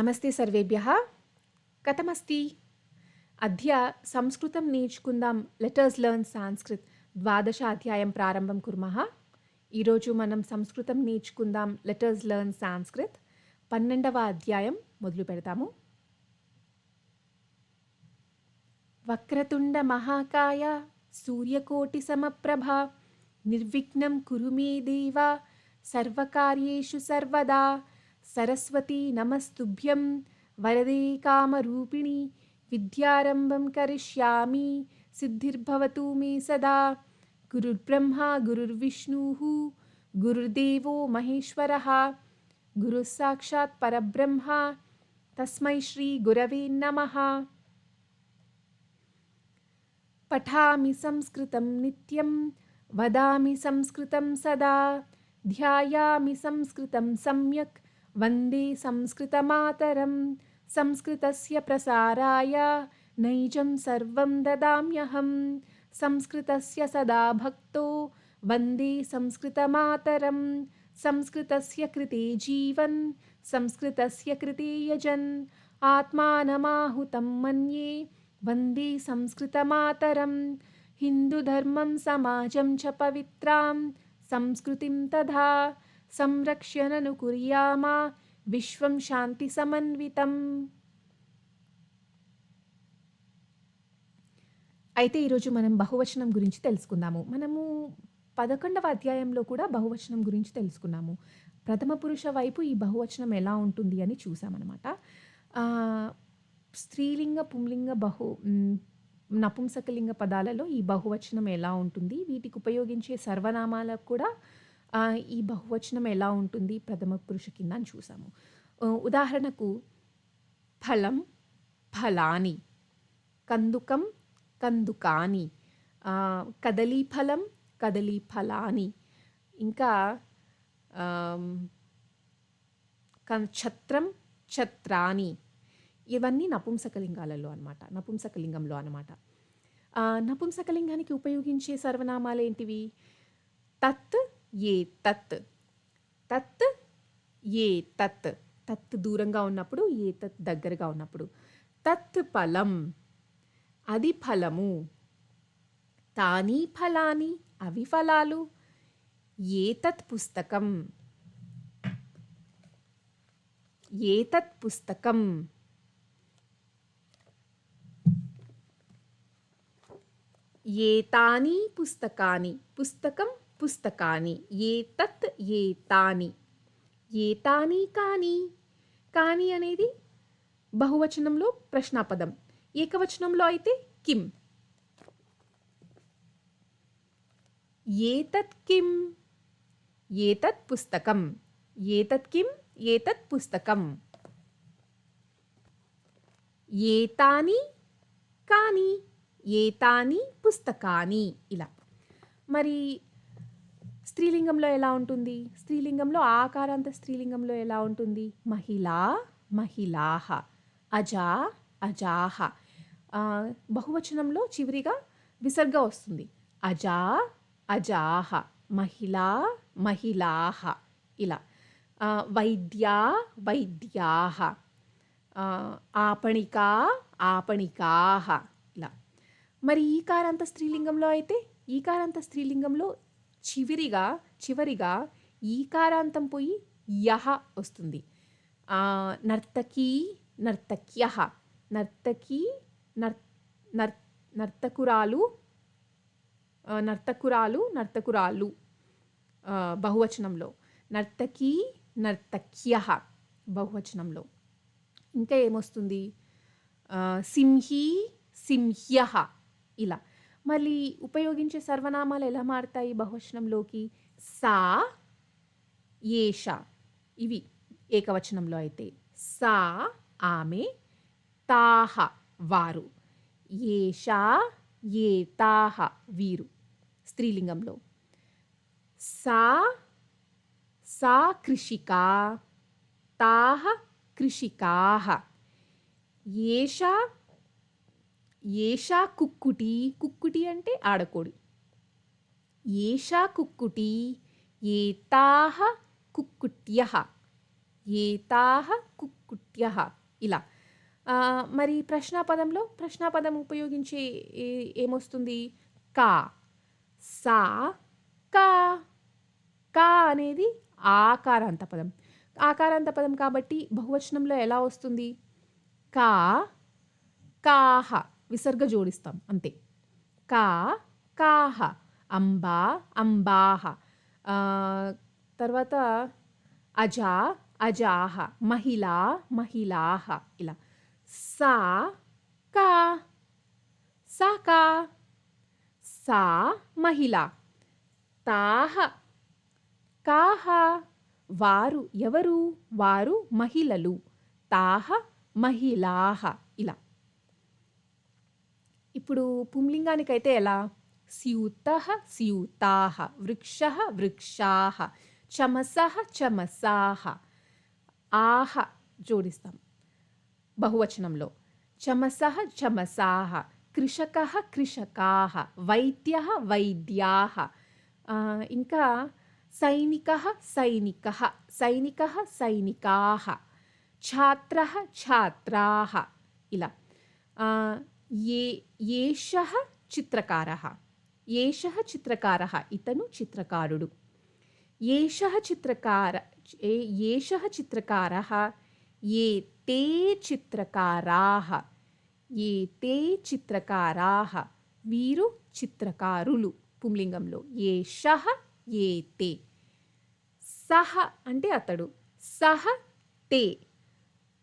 నమస్తే సర్వేభ్య. కథమస్తి. అద్య సంస్కృతం నేర్చుకుందాం. లెటర్స్ లెర్న్ సాంస్కృత్ ద్వాదశ అధ్యాయం ప్రారంభం కుర్మः. ఈరోజు మనం సంస్కృతం నేర్చుకుందాం. లెటర్స్ లెర్న్ సాంస్కృత్ పన్నెండవ అధ్యాయం మొదలు పెడతాము. వక్రతుండ మహాకాయ సూర్యకోటి సమప్రభ నిర్విఘ్నం కురు మే దేవ సర్వకార్యేషు సర్వదా सरस्वती नमस्तुभ्यं वरदे कामरूपिणि विद्यारम्भं करिष्यामि सिद्धिर्भवतु मे सदा। गुरुर्ब्रह्मा गुरुर्विष्णुः गुरुर्देवो महेश्वरः। गुरुस्साक्षात् परब्रह्मा तस्मै श्रीगुरवे नमः। पठामि संस्कृतं नित्यं वदामि संस्कृतं सदा। ध्यायामि संस्कृतं सम्यक् वन्दे संस्कृतमातरं संस्कृतस्य प्रसाराय नैजं सर्वं ददाम्यहं संस्कृतस्य सदा भक्तो वन्दे संस्कृतमातरं संस्कृतस्य कृते जीवन् संस्कृतस्य कृते यजन्। आत्मानमाहुतं मन्ये वन्दे संस्कृतमातरं हिन्दुधर्मं समाजं च पवित्रां संस्कृतिं तथा సంరక్ష్యనను కుర్యామా విశ్వం శాంతి సమన్వితం అయితే ఈరోజు మనం బహువచనం గురించి తెలుసుకుందాము. మనము పదకొండవ అధ్యాయంలో కూడా బహువచనం గురించి తెలుసుకున్నాము. ప్రథమ పురుష వైపు ఈ బహువచనం ఎలా ఉంటుంది అని చూసామన్నమాట స్త్రీలింగ పుంలింగ బహు నపుంసకలింగ పదాలలో ఈ బహువచనం ఎలా ఉంటుంది? వీటికి ఉపయోగించే సర్వనామాలకు కూడా ఈ బహువచనం ఎలా ఉంటుంది ప్రథమ పురుష కింద అని చూసాము. ఉదాహరణకు ఫలం ఫలాని కందుకం కందుకాని ఆ, కదలీఫలం కదలీఫలాని ఇంకా ఛత్రం ఛత్రాని ఇవన్నీ నపుంసకలింగాలలో అనమాట నపుంసకలింగంలో అనమాట నపుంసకలింగానికి ఉపయోగించే సర్వనామాలు ఏంటివి? తత్ ఏ తత్. తత్ ఏ తత్. తత్ దూరంగా ఉన్నప్పుడు ఏ తత్ దగ్గరగా ఉన్నప్పుడు. తత్ ఫలం. అది ఫలము. తాని ఫలాని అవి ఫలాలు. ఏతత్ పుస్తకం. ఏతత్ పుస్తకం. ఏతాని పుస్తకాని. పుస్తకం పుస్తకాని ఏతత్ ఏతాని. ఏతాని కాని కాని అనేది బహువచనంలో ప్రశ్నాపదం. ఏకవచనంలో అయితే కిం ఏతత్ కిం ఏతత్ పుస్తకం. ఏతత్ కిం ఏతత్ పుస్తకం. ఏతాని కాని ఏతాని పుస్తకాని. ఇలా. మరి స్త్రీలింగంలో ఎలా ఉంటుంది? స్త్రీలింగంలో ఆకారాంత స్త్రీలింగంలో ఎలా ఉంటుంది? మహిళా మహిళాహ అజా అజాహ. బహువచనంలో చివరిగా విసర్గ వస్తుంది. అజా అజాహ మహిళా మహిళాహ. ఇలా. వైద్యా వైద్యాహ. ఆపణికా ఆపణికాహ. ఇలా. మరి ఈకారాంత స్త్రీలింగంలో అయితే ఈకారాంత స్త్రీలింగంలో చివరిగా చివరిగా ఈకారాంతం పోయి యహ వస్తుంది. నర్తకీ నర్తక్య. నర్తకి నర్ నర్ నర్తకురాలు నర్తకురాలు నర్తకురాలు బహువచనంలో. నర్తకీ నర్తక్య బహువచనంలో. ఇంకా ఏమొస్తుంది? సింహి సింహీ సింహ్య ఇలా. మళ్ళీ ఉపయోగించే సర్వనామాలు ఎలా మారుతాయి? బహువచనంలోకి సా ఏష. ఇవి ఏకవచనంలో అయితే. సా ఆమె తాహ వారు. ఏషా ఏతాహ వీరు. స్త్రీలింగంలో. సా సా కృషికా. తాహ కృషికాహ. ఏషా ఏషా కుక్కుటి కుక్కుటి అంటే ఆడకోడి ఏషా కుక్కుటి ఏతాహ కుక్కుట్య ఏతాహ కుక్కుట్య ఇలా. మరి ప్రశ్నాపదంలో ప్రశ్నాపదం ఉపయోగించే ఏ ఏమొస్తుంది? కా, సా, కా. కా అనేది ఆకారాంత పదం. ఆకారాంత పదం కాబట్టి బహువచనంలో ఎలా వస్తుంది? కా, కాహ విసర్గ జోడిస్తాం అంతే. కా, కాహ. అంబా, అంబాహ. తర్వాత అజా, అజాహ. మహిళా, మహిళాహ ఇలా. సా, కా. సా కా. సా మహిళ. తాహ. కాహ. వారు ఎవరు? వారు మహిళలు. తాహ మహిళాహ ఇలా. ఇప్పుడు పుంలింగానికైతే ఎలా? స్యూత స్యూతాహ వృక్ష వృక్షాహ చమస చమసాహ ఆహ జోడిస్తాం బహువచనంలో. చమస చమసాహ కృషక కృషకాహ వైద్య వైద్యాహ ఇంకా సైనిక సైనిక సైనిక సైనికాహ ఛాత్ర ఛాత్రాహ ఇలా. ఏ ఏష చిత్రకారः. ఏష చిత్రకారः. ఇతను చిత్రకారుడు. ఏష చిత్రకార ఏ తే చిత్రకారः. ఏ తే ఏతే వీరు చిత్రకారులు పుంలింగంలో. ఏ షహ ఏ తే సహ అంటే అతడు. సహ తే.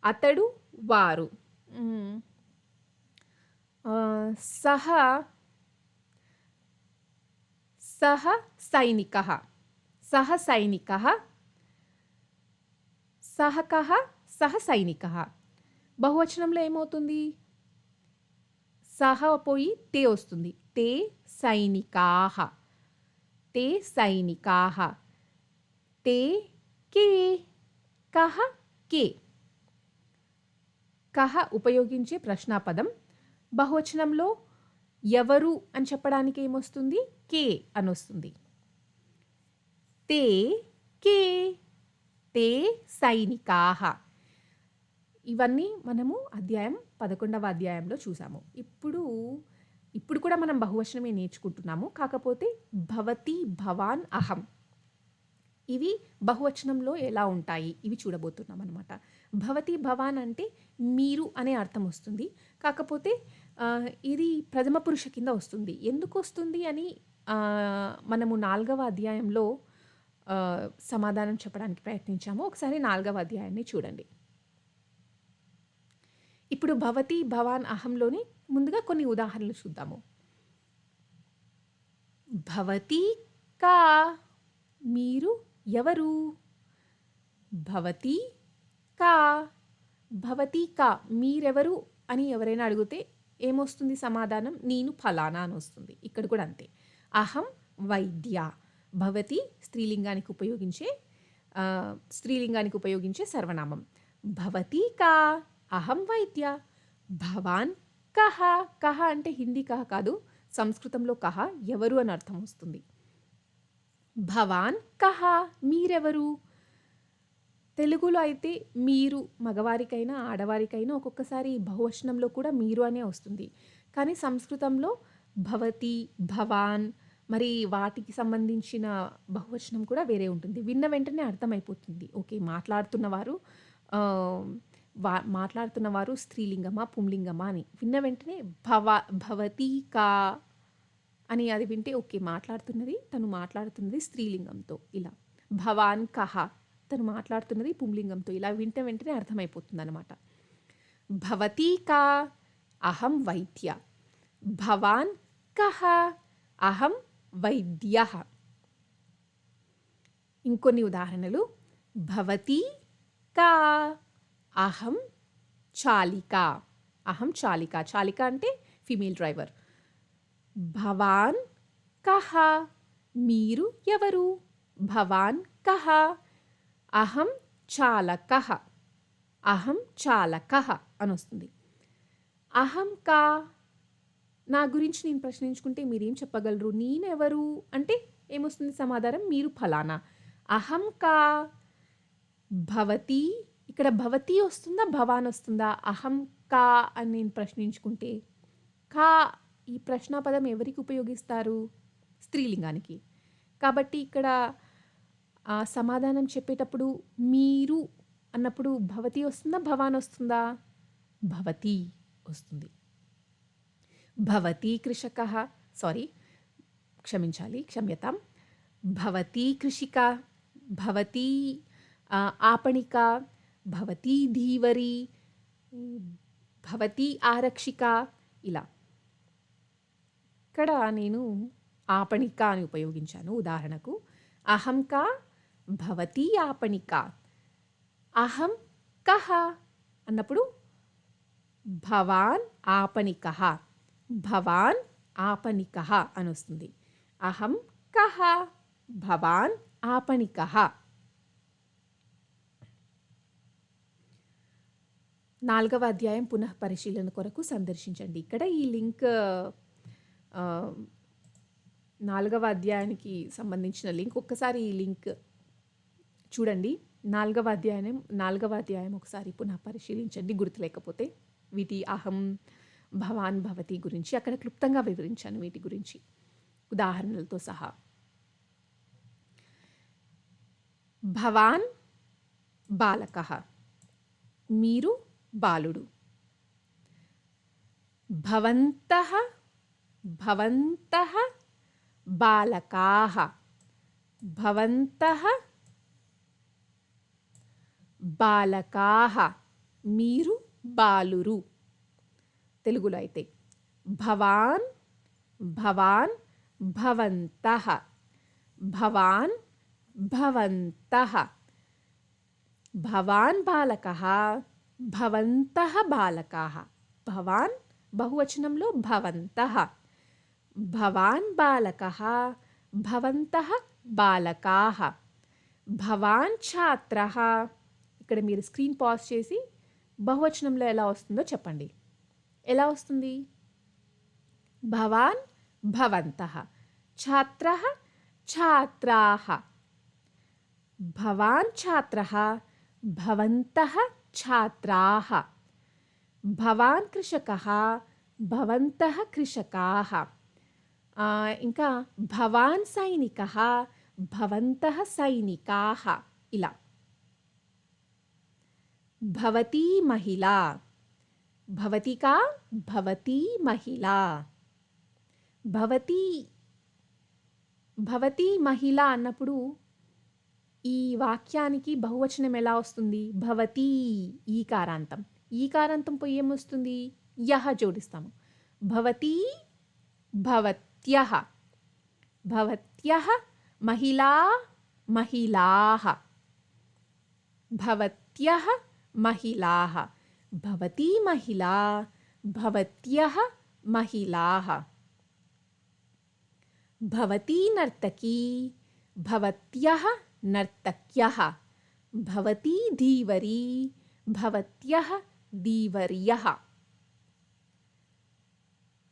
అతడు, వారు. సహ సహ సైనిక సహ సైనిక సహక సహ సైనిక బహువచనంలో ఏమవుతుంది? సహ పోయి తే వస్తుంది. తే సైనికాః. తే సైనికాః. తే కే. కహ కే. కహ ఉపయోగించే ప్రశ్నాపదం. బహువచనంలో ఎవరు అని చెప్పడానికి ఏమొస్తుంది? కే అని వస్తుంది తే కే. తే సైనికాహ ఇవన్నీ మనము అధ్యాయం 11వ అధ్యాయంలో చూసాము. ఇప్పుడు, ఇప్పుడు కూడా మనం బహువచనమే నేర్చుకుంటున్నాము. కాకపోతే భవతి, భవాన్, అహం. ఇవి బహువచనంలో ఎలా ఉంటాయి? ఇవి చూడబోతున్నాం అనమాట భవతి, భవాన్ అంటే మీరు అనే అర్థం వస్తుంది. కాకపోతే ఇది ప్రథమ పురుష కింద వస్తుంది. ఎందుకు వస్తుంది అని మనము నాలుగవ అధ్యాయంలో సమాధానం చెప్పడానికి ప్రయత్నించాము. ఒకసారి నాలుగవ అధ్యాయాన్ని చూడండి. ఇప్పుడు భవతి, భవాన్, అహంలోని ముందుగా కొన్ని ఉదాహరణలు చూద్దాము. భవతి కా. మీరు ఎవరు? భవతి కా. భవతి కా. మీరెవరు అని ఎవరైనా అడిగితే ఏమొస్తుంది సమాధానం? నేను ఫలానా అని వస్తుంది ఇక్కడ కూడా అంతే. అహం వైద్య. భవతి స్త్రీలింగానికి ఉపయోగించే స్త్రీలింగానికి ఉపయోగించే సర్వనామం. భవతి కా. అహం వైద్య. భవాన్ కహ కహ అంటే హిందీ కహ కాదు. సంస్కృతంలో కహ ఎవరు అని అర్థం వస్తుంది. భవాన్ కహ మీరెవరు? తెలుగులో అయితే మీరు మగవారికైనా, ఆడవారికైనా ఒక్కొక్కసారి బహువచనంలో కూడా మీరు అనే వస్తుంది. కానీ సంస్కృతంలో భవతి, భవాన్ మరి వాటికి సంబంధించిన బహువచనం కూడా వేరే ఉంటుంది. విన్న వెంటనే అర్థమైపోతుంది. ఓకే. మాట్లాడుతున్నవారు వా మాట్లాడుతున్నవారు స్త్రీలింగమా, పుంలింగమా అని. విన్న వెంటనే భవ భవతి కా అని అది వింటే ఓకే. మాట్లాడుతున్నది తను మాట్లాడుతున్నది స్త్రీలింగంతో ఇలా. భవాన్ కహ తను మాట్లాడుతున్నది పుంలింగంతో ఇలా వింటే వెంటనే అర్థమైపోతుందనమాట. భవతి కా. అహం వైద్య. భవాన్ కహ అహం వైద్య ఇంకొన్ని ఉదాహరణలు. భవతి కా. అహం చాలిక. అహం చాలిక. చాలిక అంటే ఫీమేల్ డ్రైవర్. భవాన్ కహ మీరు ఎవరు? భవాన్ కహ అహం చాలక అహం చాలక అని వస్తుంది అహం కా. నా గురించి నేను ప్రశ్నించుకుంటే మీరేం చెప్పగలరు? నేనెవరు? అంటే ఏమొస్తుంది సమాధానం? మీరు ఫలానా. అహం కా. భవతి ఇక్కడ భవతి వస్తుందా భవాన్ వస్తుందా అహం కా అని నేను ప్రశ్నించుకుంటే కా ఈ ప్రశ్నాపదం ఎవరికి ఉపయోగిస్తారు స్త్రీలింగానికి కాబట్టి ఇక్కడ సమాధానం చెప్పేటప్పుడు మీరు అన్నప్పుడు భవతి వస్తుందా భవాన్ వస్తుందా? భవతి వస్తుంది. భవతి కృషక సారీ క్షమించాలి క్షమ్యతాం. భవతి కృషిక భవతి ఆపణిక భవతి ధీవరి భవతి ఆరక్షిక ఇలా. ఇక్కడ నేను ఆపణిక అని ఉపయోగించాను ఉదాహరణకు అహం కా భవతి ఆపణిక అహం కహ అన్నప్పుడు భవాన్ ఆపణిక. భవాన్ ఆపణిక అని వస్తుంది. అహం కహ భవాన్ ఆపణిక. నాలుగవ అధ్యాయం పునః పరిశీలన కొరకు సందర్శించండి. ఇక్కడ ఈ లింక్ నాలుగవ అధ్యాయానికి సంబంధించిన లింక్ ఒక్కసారి ఈ లింక్ చూడండి నాలుగవ అధ్యాయం నాలుగవ అధ్యాయం ఒకసారి పునః పరిశీలించండి గుర్తులేకపోతే. వీటి అహం భవాన్ భవతి గురించి అక్కడ క్లుప్తంగా వివరించాను వీటి గురించి. ఉదాహరణలతో సహా. భవాన్ బాలక మీరు బాలుడు. భవంత భవంత బాలకాः భవంత బాలకాహ మీరు బాలురు. తెలుగులో అయితే భవాన్ భవాన్ భవంతః. భవాన్ భవంతః. భవాన్ బాలకः భవంతః బాలకాः. భవాన్ బహువచనంలో భవంతః. భవాన్ బాలకः భవంతః బాలకాः. భవాన్ ఛాత్రः. ఇక్కడ మీరు స్క్రీన్ పాజ్ చేసి బహువచనంలో ఎలా వస్తుందో చెప్పండి. ఎలా వస్తుంది? భవాన్ భవంత ఛాత్ర ఛాత్రా. భవాన్ ఛాత్ర భవంత ఛాత్రా. భవాన్ కృషక భవంత కృషకా. ఇంకా భవాన్ సైనిక భవంత సైనికా. ఇలా. భవతీ మహిళ. భవతి కా? మహిళ. భవతీ భవతి భవతి మహిళ అన్నప్పుడు ఈ వాక్యానికి బహువచనం ఎలా వస్తుంది? భవతీ ఈ కారాంతం ఈ కారాంతం పోయి ఏమొస్తుంది? యహ జోడిస్తాము. భవతి భవత్య భవత్య మహిళా మహిళా భవత్యః महिलाः। भवती महिला भवत्यः महिलाः। भवती नर्तकी भवत्यः नर्तक्यः। भवती धीवरी भवत्यः धीवर्यः।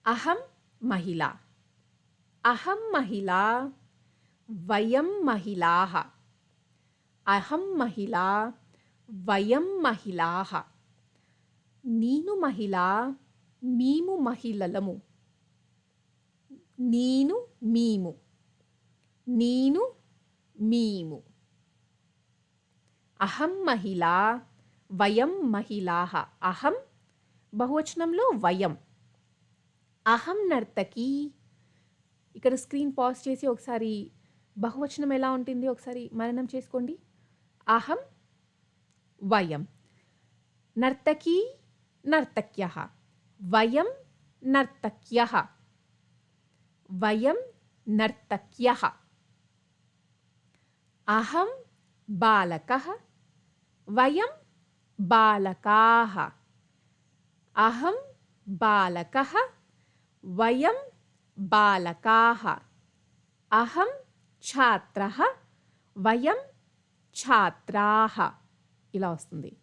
अहं महिला। अहं महिला वयं महिलाः। अहं महिला వయం మహిళా. నేను మహిళ మేము మహిళలము. నేను మేము. నేను మేము. అహం మహిళ వయం మహిళాः. అహం బహువచనంలో వయం. అహం నర్తకి. ఇక్కడ స్క్రీన్ పాజ్ చేసి ఒకసారి బహువచనం ఎలా ఉంటుంది? ఒకసారి మననం చేసుకోండి. అహం వయం నర్తకీ నర్తక్య వయం నర్తక్య వయం నర్తక్య అహం బాలక వయం బాలకా అహం బాలక వయం బాలకా అహం ఛాత్ర వయం ఛాత్రా ఇలా వస్తుంది.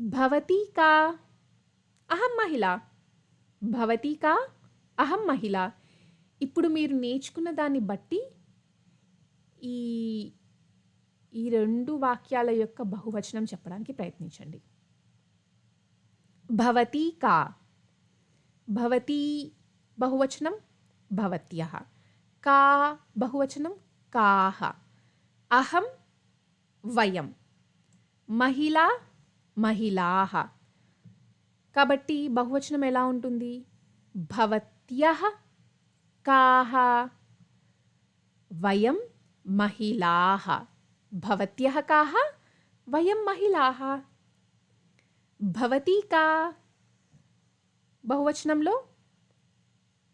భవతి కా అహం మహిళ. భవతి కా అహం మహిళ. ఇప్పుడు మీరు నేర్చుకున్న దాన్ని బట్టి ఈ ఈ రెండు వాక్యాల యొక్క బహువచనం చెప్పడానికి ప్రయత్నించండి. భవతి కా భవతి బహువచనం భవత్య. కా బహువచనం కాహ అహం వయం. మహిళ మహిళాహ. కాబట్టి బహువచనం ఎలా ఉంటుంది? భవత్యః కాహ వయం మహిళాహ. భవత్యః కాహ వయం మహిళాహ. భవతి కా. బహువచనంలో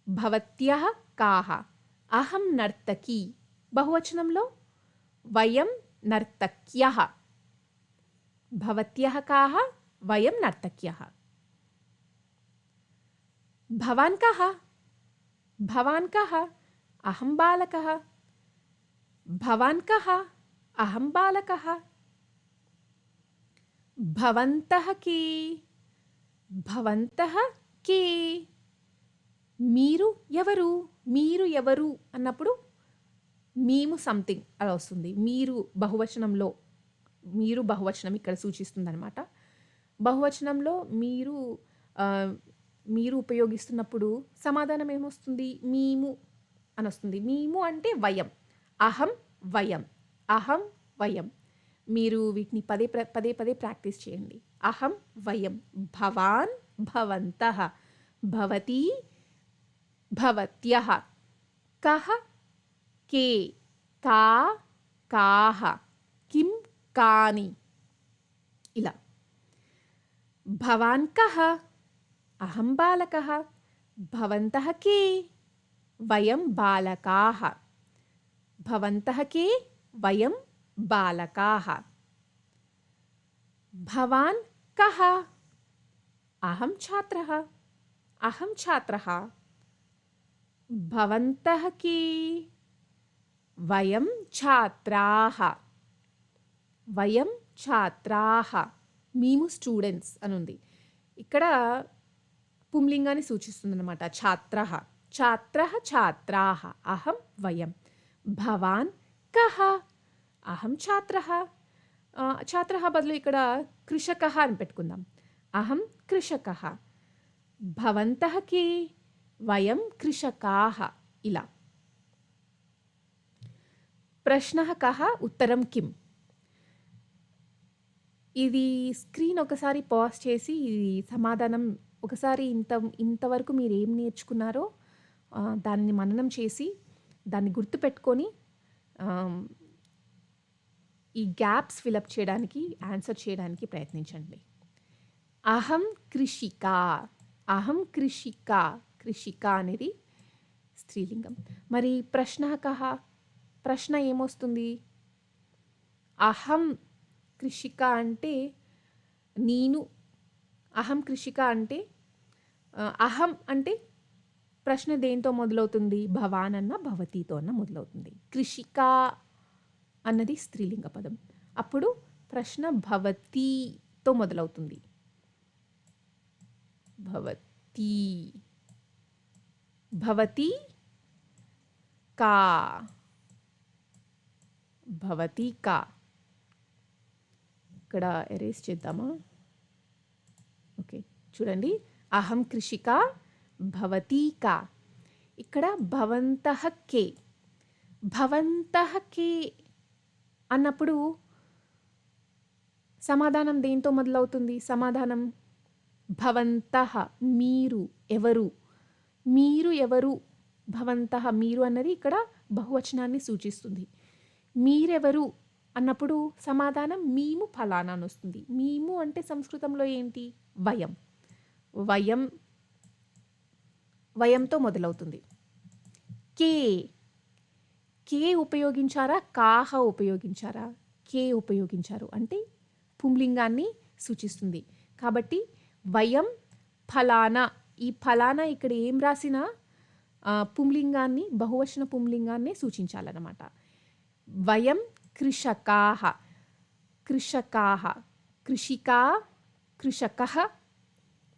భవత్యః కాహ అహం నర్తకి. బహువచనంలో వయం నర్తక్యః. భవత్యః కాహ వయం నర్తక్యః భవాన్ కహ భవాన్ కహ అహం బాలకः భవాన్ కహ అహం బాలకः భవంతః కే భవంతః కే మీరు ఎవరు మీరు ఎవరు అన్నప్పుడు మేము సంథింగ్ అలా వస్తుంది. మీరు బహువచనంలో మీరు బహువచనం ఇక్కడ సూచిస్తుంది అనమాట బహువచనంలో మీరు మీరు ఉపయోగిస్తున్నప్పుడు సమాధానం ఏమొస్తుంది? మేము అని వస్తుంది మేము అంటే వయం. అహం వయం. అహం వయం. మీరు వీటిని పదే పదే పదే ప్రాక్టీస్ చేయండి. అహం వయం. భవాన్ భవంత. భవతి భవత్య. కహ కే కా. కాహ కాని ఇలా భవాన్ కః అహం బాలకः భవంతः కే వయం బాలకాः భవంతः కే వయం బాలకాः భవాన్ కः అహం ఛాత్రः అహం ఛాత్రः భవంతः కే వయం ఛాత్రాः వయం ఛాత్రాహ మేము స్టూడెంట్స్ అని ఉంది ఇక్కడ పుంలింగాన్ని సూచిస్తుందన్నమాట ఛాత్ర. ఛాత్ర ఛాత్రాహ అహం వయం. భవాన్ కహ అహం ఛాత్ర. ఛాత్ర బదులు ఇక్కడ కృషక అని పెట్టుకుందాం. అహం కృషక. భవంతः కే వయం కృషకాహ ఇలా. ప్రశ్న కహ ఉత్తరం కిం? ఇది స్క్రీన్ ఒకసారి పాజ్ చేసి ఇది సమాధానం ఒకసారి ఇంత ఇంతవరకు మీరు ఏం నేర్చుకున్నారో దానిని దాన్ని మననం చేసి దాన్ని గుర్తుపెట్టుకొని ఈ గ్యాప్స్ ఫిలప్ చేయడానికి ఆన్సర్ చేయడానికి ప్రయత్నించండి. అహం కృషిక అహం కృషిక కృషిక అనేది స్త్రీలింగం. మరి ప్రశ్న కహ ప్రశ్న ఏమొస్తుంది? అహం కృషిక అంటే నేను అహం కృషిక అంటే అహం అంటే ప్రశ్న దేంతో మొదలవుతుంది? భవాన్ అన్న భవతితో అన్న మొదలవుతుంది. కృషిక అన్నది స్త్రీలింగ పదం. అప్పుడు ప్రశ్న భవతితో మొదలవుతుంది. భవతి భవతి కా భవతి కా. ఇక్కడ ఎరేస్ చేద్దామా? ఓకే చూడండి. అహం కృషిక భవతీక. ఇక్కడ భవంతః కే. భవంతః కే అన్నప్పుడు సమాధానం దేంతో మొదలవుతుంది? సమాధానం భవంతః మీరు ఎవరు? మీరు ఎవరు? భవంతః మీరు అన్నది ఇక్కడ బహువచనాన్ని సూచిస్తుంది. మీరెవరు? అన్నప్పుడు సమాధానం మేము ఫలానా అని వస్తుంది. మేము అంటే సంస్కృతంలో ఏంటి? వయం. వయం వయంతో మొదలవుతుంది. కే. కే ఉపయోగించారా? కాహ ఉపయోగించారా? కే ఉపయోగించారు అంటే పుంలింగాన్ని సూచిస్తుంది. కాబట్టి వయం ఫలానా. ఈ ఫలానా ఇక్కడ ఏం రాసినా పుంలింగాన్ని బహువచన పుంలింగాన్ని సూచించాలన్నమాట. వయం కృషకాహ కృషకాహ కృషికా కృషకః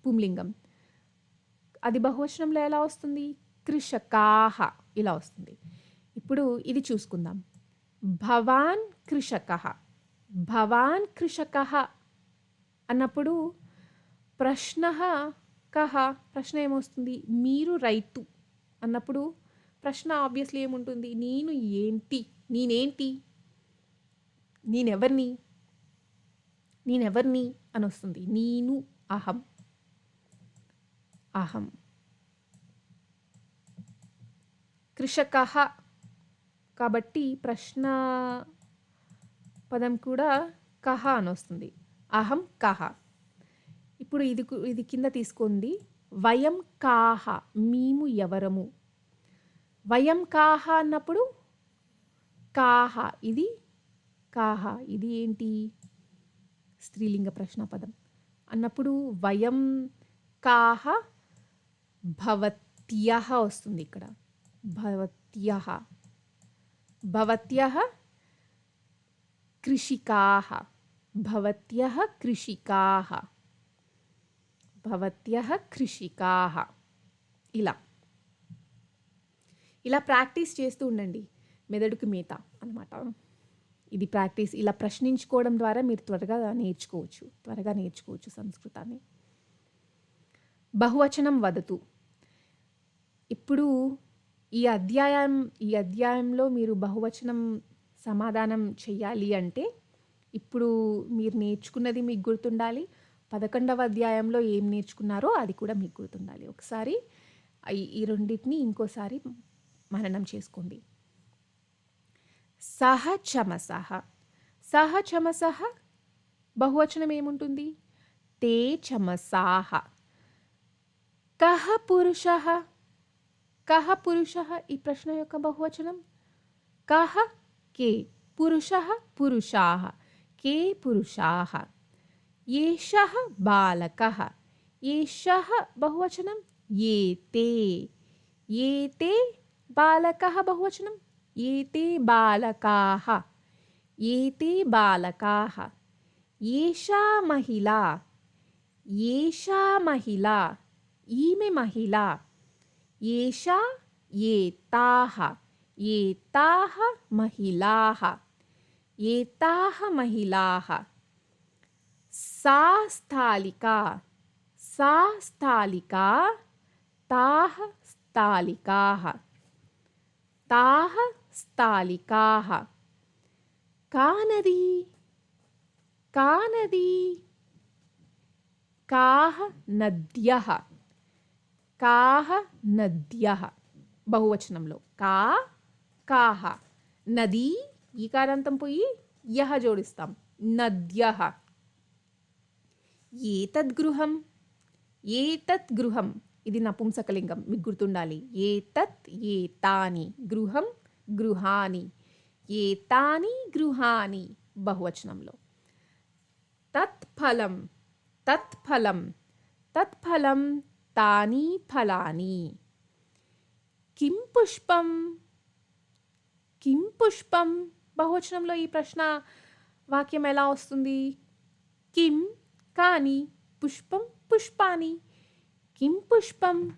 పుంలింగం అది బహువచనంలో ఎలా వస్తుంది? కృషకాహ ఇలా వస్తుంది. ఇప్పుడు ఇది చూసుకుందాం. భవాన్ కృషక భవాన్ కృషక అన్నప్పుడు ప్రశ్న కహ ప్రశ్న ఏమొస్తుంది? మీరు రైతు అన్నప్పుడు ప్రశ్న ఆబ్వియస్లీ ఏముంటుంది? నేను ఏంటి? నేనేంటి? నేనెవరిని? నేనెవరిని అని వస్తుంది నేను అహం. అహం. కృషక. కాబట్టి ప్రశ్న పదం కూడా కహ అని వస్తుంది అహం కహ ఇప్పుడు ఇది ఇది కింద తీసుకుంది వయం కాహ మేము ఎవరము? వయం కాహ అన్నప్పుడు కాహ ఇది కాహ ఇది ఏంటి? స్త్రీలింగ ప్రశ్న పదం. అన్నప్పుడు వయం కాహ భవత్య వస్తుంది ఇక్కడ. భవత్య భవత్య కృషికాహ. భవత్య కృషికాహ. భవత్య కృషికాహ. ఇలా. ఇలా ప్రాక్టీస్ చేస్తూ ఉండండి. మెదడుకి మేత అనమాట ఇది ప్రాక్టీస్. ఇలా ప్రశ్నించుకోవడం ద్వారా మీరు త్వరగా నేర్చుకోవచ్చు. త్వరగా నేర్చుకోవచ్చు సంస్కృతాన్ని. బహువచనం వదతు. ఇప్పుడు ఈ అధ్యాయం ఈ అధ్యాయంలో మీరు బహువచనం సమాధానం చెయ్యాలి అంటే ఇప్పుడు మీరు నేర్చుకున్నది మీకు గుర్తుండాలి. పదకొండవ అధ్యాయంలో ఏం నేర్చుకున్నారో అది కూడా మీకు గుర్తుండాలి. ఒకసారి ఈ- ఈ రెండింటిని ఇంకోసారి మననం చేసుకోండి. సహ చమసహ. సహ చమసహ బహువచనం ఏముంటుంది తే చమసాహ. కహ పురుష? కహ పురుష ఈ ప్రశ్న యొక్క బహువచనం? కహ కే పురుష పురుషా. కే పురుషా. ఏష బాలక. ఏష బహువచనం? ఏతే. ఏతే బాలక బహువచనం? इति बालकाः इति बालकाः एषा महिला एषा महिला, ईमे महिला एषा एताः एताः महिलाः एताः महिलाः। सा स्थालिका सा स्थालिका ताः स्थालिकाः। ताः స్థాలికాः. కానది? కానది? కాహ నద్యః. కాహ నద్యః. బహువచనంలో. కా కాహ నదీ ఈకారాంతం పోయి యహ జోడిస్తాం. నద్యః. ఏతద్ గృహం ఏతత్ గృహం ఇది నపుంసకలింగం. మీకు గుర్తుండాలి. ఏతత్ ఏతాని. గృహం గృహాని ఏతాని గృహాని బహువచనంలో. తత్ఫలం తత్ఫలం తత్ఫలం తాని ఫలాని. కిం పుష్పం కిం పుష్పం బహువచనంలో ఈ ప్రశ్న వాక్యం ఎలా వస్తుంది? కిం కాని పుష్పం పుష్పాని కిం పుష్పం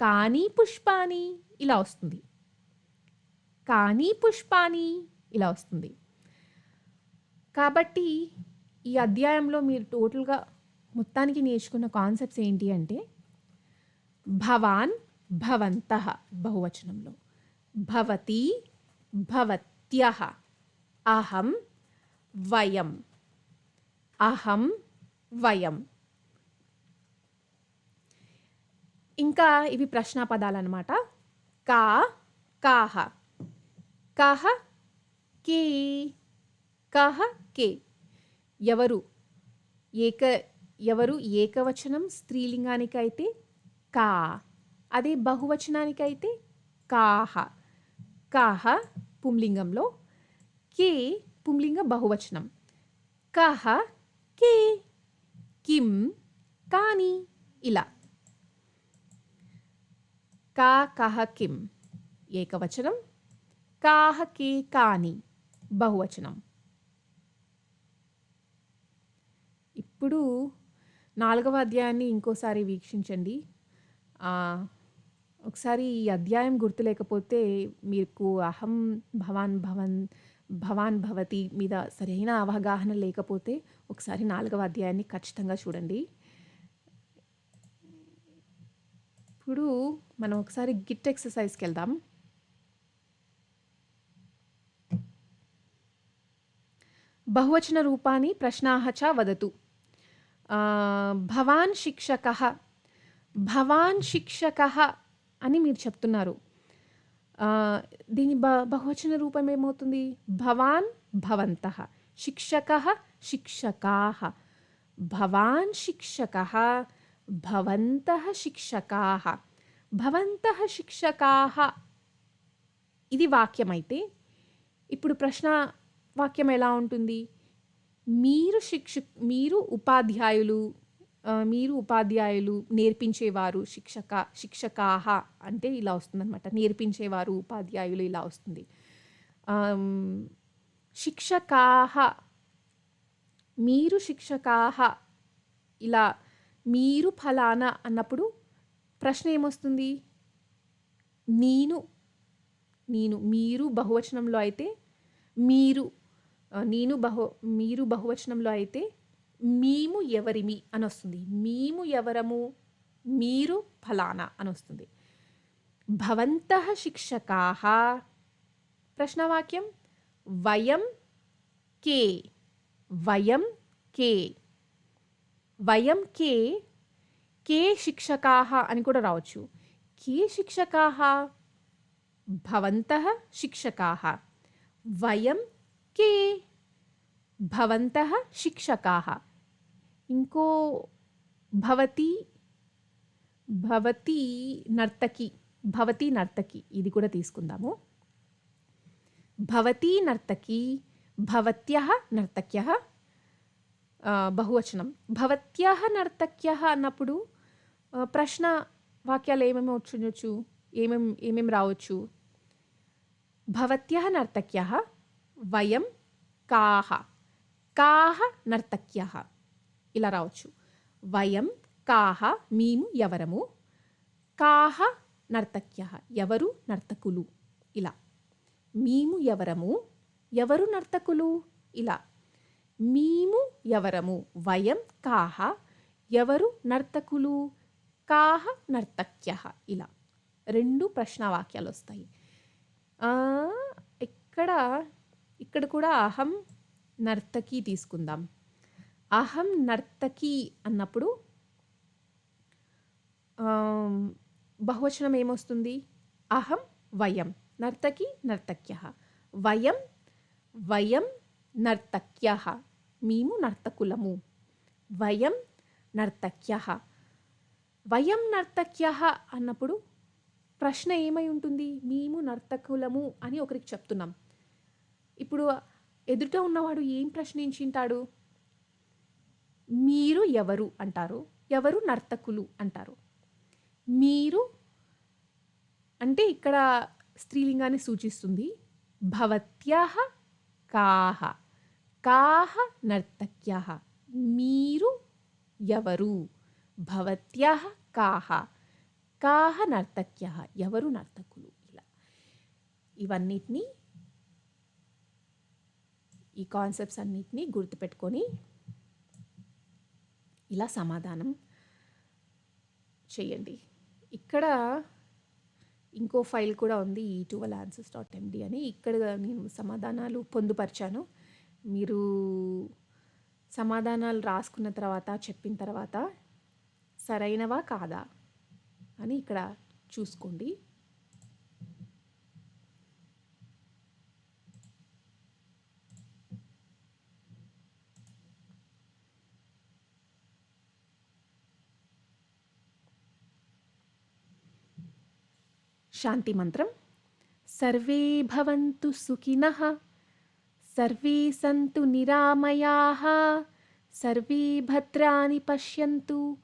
కాని పుష్పాని ఇలా వస్తుంది. కానీ పుష్పాని ఇలా వస్తుంది. కాబట్టి ఈ అధ్యాయంలో మీరు టోటల్గా మొత్తానికి నేర్చుకున్న కాన్సెప్ట్స్ ఏంటి అంటే భవాన్ భవంత బహువచనంలో. భవతి భవత్య అహం వయం. అహం వయం. ఇంకా ఇవి ప్రశ్నా పదాలు అనమాట కా కాహ. కహ కే కహ కే. ఎవరు? ఏక ఎవరు ఏకవచనం స్త్రీలింగానికైతే? కా. అదే బహువచనానికైతే? కాహ. కాహ పుంలింగంలో. కే పుంలింగ బహువచనం. కహ కే. కిం కాని. ఇలా. కా కహ కిం. ఏకవచనం. కాహ కీ కాని బహువచనం. ఇప్పుడు నాలుగవ అధ్యాయాన్ని ఇంకోసారి వీక్షించండి. ఒకసారి ఈ అధ్యాయం గుర్తులేకపోతే మీకు అహం భవాన్ భవన్ భవాన్ భవతి మీద సరైన అవగాహన లేకపోతే ఒకసారి నాలుగవ అధ్యాయాన్ని ఖచ్చితంగా చూడండి. ఇప్పుడు మనం ఒకసారి గిట్ ఎక్సర్సైజ్కి వెళ్దాం. బహువచన రూపాన్ని ప్రశ్నాः చ వదతు. భవాన్ శిక్షక భవాన్ శిక్షక అని మీరు చెప్తున్నారు. దీని బ బహువచన రూపం ఏమవుతుంది? భవాన్ భవంత శిక్షక శిక్షకా భవాన్ శిక్షక భవంత శిక్షకా భవంత శిక్షకా. ఇది వాక్యం అయితే ఇప్పుడు ప్రశ్న వాక్యం ఎలా ఉంటుంది? మీరు శిక్ష మీరు ఉపాధ్యాయులు మీరు ఉపాధ్యాయులు నేర్పించేవారు శిక్షక శిక్షకాహ అంటే ఇలా వస్తుందన్నమాట. నేర్పించేవారు ఉపాధ్యాయులు ఇలా వస్తుంది. శిక్షకాహ మీరు శిక్షకాహ ఇలా మీరు ఫలానా అన్నప్పుడు ప్రశ్న ఏమొస్తుంది? నేను నేను మీరు బహువచనంలో అయితే మీరు నేను బహు మీరు బహువచనంలో అయితే మేము ఎవరిమి అని వస్తుంది మేము ఎవరము? మీరు ఫలానా అని వస్తుంది భవంతః శిక్షకాः. ప్రశ్నవాక్యం. వయం కే. వయం కే. వయం కే. కే శిక్షకాः అని కూడా రావచ్చు. కే శిక్షకాः? భవంతः శిక్షకాः. వయం కే భవంతः శిక్షకాः ఇంకో భవతి భవతి నర్తకి భవతి నర్తకి ఇది కూడా తీసుకుందాము భవతి నర్తకి భవత్య నర్తక్య బహువచనం భవత్యः నర్తక్యः అన్నప్పుడు ప్రశ్న వాక్యాలు ఏమేమి వచ్చుండొచ్చు ఏమేం ఏమేమి రావచ్చు భవత్యः నర్తక్య వయం కాహ కాహ నర్తక్యः. ఇలా రావచ్చు. వయం కాహ మేము ఎవరము? కాహ నర్తక్య. ఎవరు నర్తకులు? ఇలా. మేము ఎవరము? ఎవరు నర్తకులు? ఇలా. మేము ఎవరము? వయం కాహ ఎవరు నర్తకులు? కాహ నర్తక్య. ఇలా. రెండు ప్రశ్నవాక్యాలు వస్తాయి. ఇక్కడ ఇక్కడ కూడా అహం నర్తకి తీసుకుందాం. అహం నర్తకి అన్నప్పుడు బహువచనం ఏమొస్తుంది? అహం వయం నర్తకి నర్తక్య. వయం వయం నర్తక్య. మేము నర్తకులము. వయం నర్తక్య. వయం నర్తక్య అన్నప్పుడు ప్రశ్న ఏమై ఉంటుంది? మేము నర్తకులము అని ఒకరికి చెప్తున్నాం. ఇప్పుడు ఎదుట ఉన్నవాడు ఏం ప్రశ్నించింటాడు? మీరు ఎవరు అంటారు? ఎవరు నర్తకులు అంటారు? మీరు అంటే ఇక్కడ స్త్రీలింగాన్ని సూచిస్తుంది. భవత్యః కాహ. కాహ నర్తక్యః మీరు ఎవరు? భవత్యః కాహ. కాహ నర్తక్యః ఎవరు నర్తకులు? ఇలా. ఇవన్నిటినీ ఈ కాన్సెప్ట్స్ అన్నిటినీ గుర్తుపెట్టుకొని ఇలా సమాధానం చేయండి. ఇక్కడ ఇంకో ఫైల్ కూడా ఉంది ఈ టువల్ ఆన్సర్స్ డాట్ ఎండి అని. ఇక్కడ నేను సమాధానాలు పొందుపరిచాను. మీరు సమాధానాలు రాసుకున్న తర్వాత చెప్పిన తర్వాత సరైనవా కాదా అని ఇక్కడ చూసుకోండి. शांति मंत्र सर्वे भवन्तु सुखिनः, सर्वे सन्तु निरामयाः, सर्वे भद्राणि पश्यन्तु।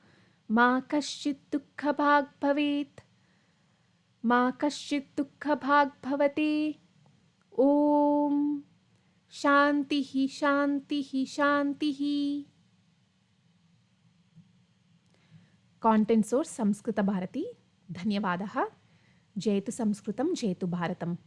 मा कश्चित् दुःखभाग् भवेत्, मा कश्चित् दुःखभाग् भवति। ॐ शान्तिः शान्तिः शान्तिः। काण्टेण्ट् सोर्स् संस्कृतभारती धन्यवादः। జయతు సంస్కృతం జయతు భారతం.